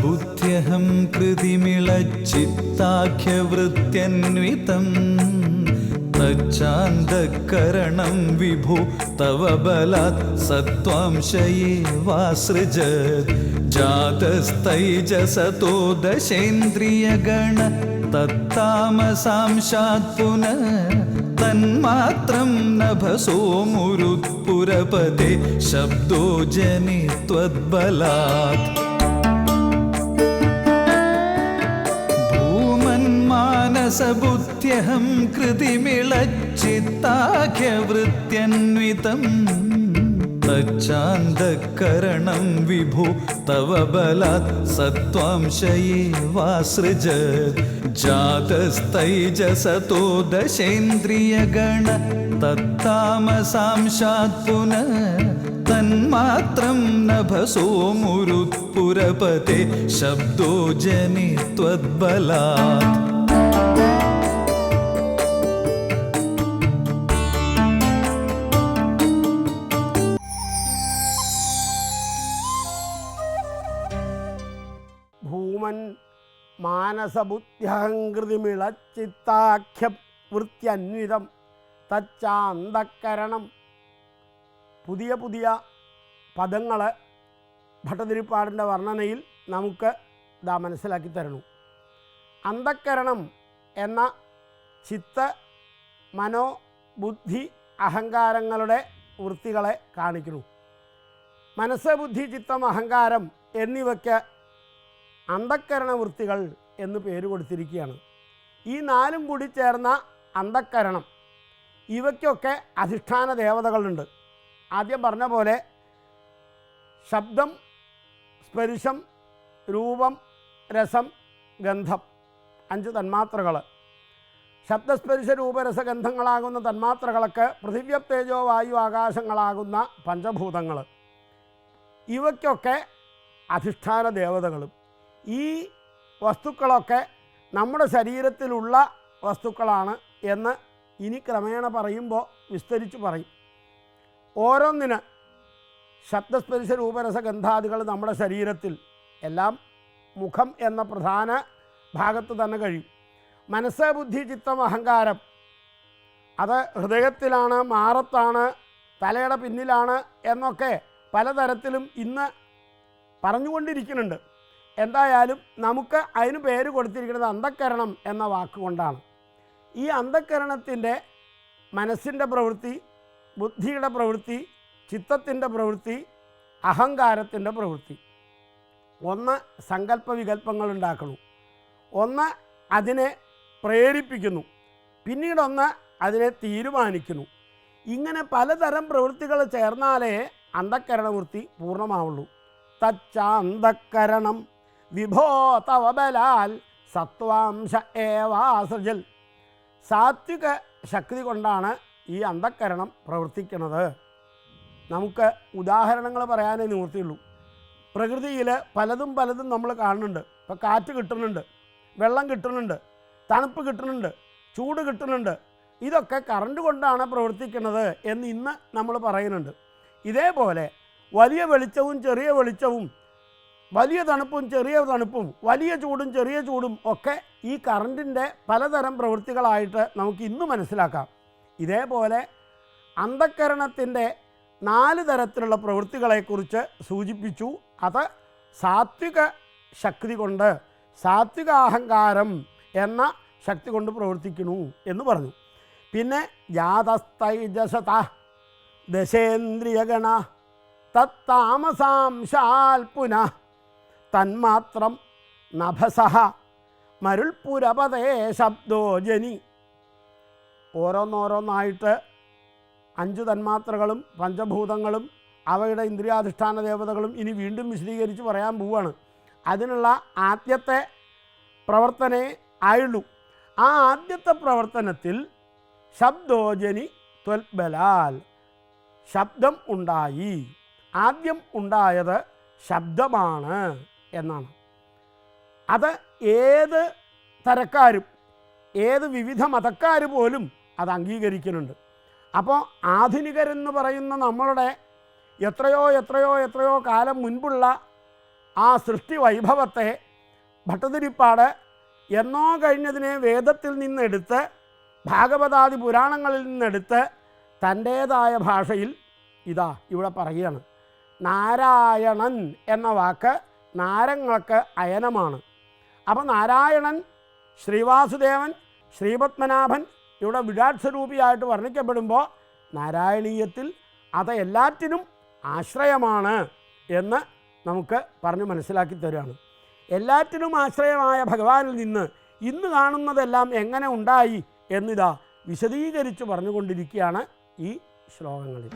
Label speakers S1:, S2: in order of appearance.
S1: बुद्ध्यहं कृतिमिळच्चित्ताख्यवृत्यन्वितम् तच्चान्दःकरणं विभु तव बलात् सत्त्वांशयेवासृज जातस्तैजसतो दशेन्द्रियगण तत्तामसांशात् पुनः तन्मात्रं नभसो नभसोमुरुत्पुरपदे शब्दो जने त्वद्बलात् ഭൂമന്മാനസബുദ്ധ്യഹം കൃതിമിളച്ചിത്താഖ്യവൃത്യന്വിതം. തച്ചാന്തക്കരണം വിഭു തവ ബലാത് സത്വാംശയേവാസൃജത് ജാതസ്തൈജസതോ ദശേന്ദ്രിയഗണ തത്താമസാംശാത് പുനഃ. തന്മാത്രം നഭസോ മുരുത്പുരപതേ ശബ്ദോ ജനിത്വദ്ബലാത്
S2: ഭൂമൻ മാനസബുദ്ധ്യഹങ്കൃതിമിളച്ചിത്താഖ്യം വൃത്തിയന്വിതം തച്ചാന്തക്കരണം. പുതിയ പുതിയ പദങ്ങൾ ഭട്ടതിരിപ്പാടിന്റെ വർണനയിൽ നമുക്ക് ഇതാ മനസ്സിലാക്കി തരണു അന്ധക്കരണം എന്ന ചിത്ത മനോ ബുദ്ധി അഹങ്കാരങ്ങളുടെ വൃത്തികളെ കാണിക്കുന്നു. മനസ്സ് ബുദ്ധി ചിത്തം അഹങ്കാരം എന്നിവയ്ക്ക് അന്ധക്കരണ വൃത്തികൾ എന്ന് പേര് കൊടുത്തിരിക്കുകയാണ്. ഈ നാലും കൂടി ചേർന്ന അന്ധക്കരണം ഇവയ്ക്കൊക്കെ അധിഷ്ഠാന ദേവതകളുണ്ട്. ആദ്യം പറഞ്ഞ പോലെ ശബ്ദം സ്പരിശം രൂപം രസം ഗന്ധം അഞ്ച് തന്മാത്രകൾ ശബ്ദസ്പരിശ രൂപരസഗന്ധങ്ങളാകുന്ന തന്മാത്രകളൊക്കെ പൃഥിവ്യ തേജോ വായു ആകാശങ്ങളാകുന്ന പഞ്ചഭൂതങ്ങൾ ഇവയ്ക്കൊക്കെ അധിഷ്ഠാന ദേവതകളും. ഈ വസ്തുക്കളൊക്കെ നമ്മുടെ ശരീരത്തിലുള്ള വസ്തുക്കളാണ് എന്ന് ഇനി ക്രമേണ പറയുമ്പോൾ വിസ്തരിച്ച് പറയും. ഓരോന്നിന് രൂപരസ ഗന്ധാദികൾ നമ്മുടെ ശരീരത്തിൽ എല്ലാം മുഖം എന്ന പ്രധാന ഭാഗത്ത് തന്നെ കഴിയും. മനസ്സ് ബുദ്ധി ചിത്തം അഹങ്കാരം അത് ഹൃദയത്തിലാണ് മാറത്താണ് തലയുടെ പിന്നിലാണ് എന്നൊക്കെ പലതരത്തിലും ഇന്ന് പറഞ്ഞുകൊണ്ടിരിക്കുന്നുണ്ട്. എന്തായാലും നമുക്ക് അതിന് പേര് കൊടുത്തിരിക്കുന്നത് അന്ധക്കരണം എന്ന വാക്കുകൊണ്ടാണ്. ഈ അന്ധക്കരണത്തിന്റെ മനസ്സിന്റെ പ്രവൃത്തി ബുദ്ധിയുടെ പ്രവൃത്തി ചിത്തത്തിന്റെ പ്രവൃത്തി അഹങ്കാരത്തിന്റെ പ്രവൃത്തി. ഒന്ന് സങ്കല്പ വികല്പങ്ങൾ ഉണ്ടാക്കുന്നു ഒന്ന് അതിനെ പ്രേരിപ്പിക്കുന്നു. പിന്നീടൊന്ന് അതിനെ തീരുമാനിക്കുന്നു. ഇങ്ങനെ പലതരം പ്രവൃത്തികൾ ചേർന്നാലേ അന്ധക്കരണവൃത്തി പൂർണമാവുള്ളൂ. തച്ചാന്തക്കരണം വിഭോ തവ ബലാൽ സത്വാംശ ഏവാസൃജിൽ. സാത്വിക ശക്തി കൊണ്ടാണ് ഈ അന്ധക്കരണം പ്രവർത്തിക്കുന്നത്. നമുക്ക് ഉദാഹരണങ്ങൾ പറയാനേ നിവൃത്തിയുള്ളൂ. പ്രകൃതിയിൽ പലതും പലതും നമ്മൾ കാണുന്നുണ്ട്. ഇപ്പോൾ കാറ്റ് കിട്ടുന്നുണ്ട് വെള്ളം കിട്ടുന്നുണ്ട് തണുപ്പ് കിട്ടുന്നുണ്ട് ചൂട് കിട്ടുന്നുണ്ട്. ഇതൊക്കെ കറണ്ട് കൊണ്ടാണ് പ്രവർത്തിക്കുന്നത് എന്ന് ഇന്ന് നമ്മൾ പറയുന്നുണ്ട്. ഇതേപോലെ വലിയ വെളിച്ചവും ചെറിയ വെളിച്ചവും വലിയ തണുപ്പും ചെറിയ തണുപ്പും വലിയ ചൂടും ചെറിയ ചൂടും ഒക്കെ ഈ കറണ്ടിന്റെ പലതരം പ്രവൃത്തികളായിട്ട് നമുക്ക് ഇന്ന് മനസ്സിലാക്കാം. ഇതേപോലെ അന്ധക്കരണത്തിന്റെ നാല് തരത്തിലുള്ള പ്രവൃത്തികളെക്കുറിച്ച് സൂചിപ്പിച്ചു. അത് സാത്വിക ശക്തി കൊണ്ട് സാത്വിക അഹങ്കാരം എന്ന ശക്തി കൊണ്ട് പ്രവർത്തിക്കുന്നു എന്ന് പറഞ്ഞു. പിന്നെ ജാതസ്തൈജസത ദശേന്ദ്രിയഗണ തത്താമസാംശാൽ പുനഃ തന്മാത്രം നഭസഹ മരുൾപുരപതേ ശബ്ദോജനി ഓരോന്നോരോന്നായിട്ട് അഞ്ച് തന്മാത്രകളും പഞ്ചഭൂതങ്ങളും അവയുടെ ഇന്ദ്രിയാധിഷ്ഠാന ദേവതകളും ഇനി വീണ്ടും വിശദീകരിച്ച് പറയാൻ പോവുകയാണ് അതിനുള്ള ആദ്യത്തെ പ്രവർത്തനേ ആയുള്ളൂ. ആ ആദ്യത്തെ പ്രവർത്തനത്തിൽ ശബ്ദോജനി ത്വൽബലാൽ ശബ്ദം ഉണ്ടായി. ആദ്യം ഉണ്ടായത് ശബ്ദമാണ്. എന്നാണ്. അത് ഏത് തരക്കാരും ഏത് വിവിധ മതക്കാർ പോലും അത് അംഗീകരിക്കുന്നുണ്ട്. അപ്പോൾ ആധുനികരെന്ന് പറയുന്ന നമ്മളുടെ എത്രയോ എത്രയോ എത്രയോ കാലം മുൻപുള്ള ആ സൃഷ്ടി വൈഭവത്തെ ഭട്ടതിരിപ്പാട് എന്നോ കഴിഞ്ഞതിനെ വേദത്തിൽ നിന്നെടുത്ത് ഭാഗവതാദി പുരാണങ്ങളിൽ നിന്നെടുത്ത് തന്റേതായ ഭാഷയിൽ ഇതാ ഇവിടെ പറയുകയാണ്. നാരായണൻ എന്ന വാക്ക് നാരങ്ങൾക്ക് അയനമാണ്. അപ്പോൾ നാരായണൻ ശ്രീവാസുദേവൻ ശ്രീപത്മനാഭൻ ഇവിടെ വിരാട് സ്വരൂപിയായിട്ട് വർണിക്കപ്പെടുമ്പോൾ നാരായണീയത്തിൽ അത് എല്ലാറ്റിനും ആശ്രയമാണ് എന്ന് നമുക്ക് പറഞ്ഞ് മനസ്സിലാക്കി തരികയാണ് എല്ലാറ്റിനും ആശ്രയമായ ഭഗവാനിൽ നിന്ന് ഇന്ന് കാണുന്നതെല്ലാം എങ്ങനെ ഉണ്ടായി എന്നിതാ വിശദീകരിച്ച് പറഞ്ഞുകൊണ്ടിരിക്കുകയാണ് ഈ ശ്ലോകങ്ങളിൽ.